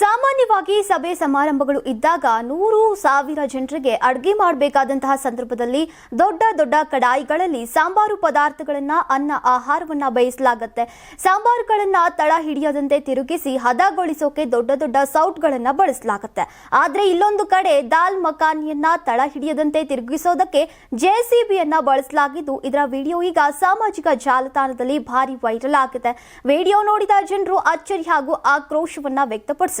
ಸಾಮಾನ್ಯವಾಗಿ ಸಭೆ ಸಮಾರಂಭಗಳು ಇದ್ದಾಗ ನೂರು ಸಾವಿರ ಜನರಿಗೆ ಅಡುಗೆ ಮಾಡಬೇಕಾದಂತಹ ಸಂದರ್ಭದಲ್ಲಿ ದೊಡ್ಡ ದೊಡ್ಡ ಕಡಾಯಿಗಳಲ್ಲಿ ಸಾಂಬಾರು ಪದಾರ್ಥಗಳನ್ನ, ಅನ್ನ, ಆಹಾರವನ್ನ ಬೇಯಿಸಲಾಗುತ್ತೆ. ಸಾಂಬಾರುಗಳನ್ನ ತಳ ಹಿಡಿಯದಂತೆ ತಿರುಗಿಸಿ ಹದಗೊಳಿಸೋಕೆ ದೊಡ್ಡ ದೊಡ್ಡ ಸೌಟ್ಗಳನ್ನು ಬಳಸಲಾಗುತ್ತೆ. ಆದರೆ ಇಲ್ಲೊಂದು ಕಡೆ ದಾಲ್ ಮಖಾನಿಯನ್ನ ತಳ ಹಿಡಿಯದಂತೆ ತಿರುಗಿಸೋದಕ್ಕೆ ಜೆಸಿಬಿಯನ್ನ ಬಳಸಲಾಗಿದ್ದು, ಇದರ ವಿಡಿಯೋ ಈಗ ಸಾಮಾಜಿಕ ಜಾಲತಾಣದಲ್ಲಿ ಭಾರಿ ವೈರಲ್ ಆಗಿದೆ. ವಿಡಿಯೋ ನೋಡಿದ ಜನರು ಅಚ್ಚರಿ ಹಾಗೂ ಆಕ್ರೋಶವನ್ನ ವ್ಯಕ್ತಪಡಿಸಿದ್ದಾರೆ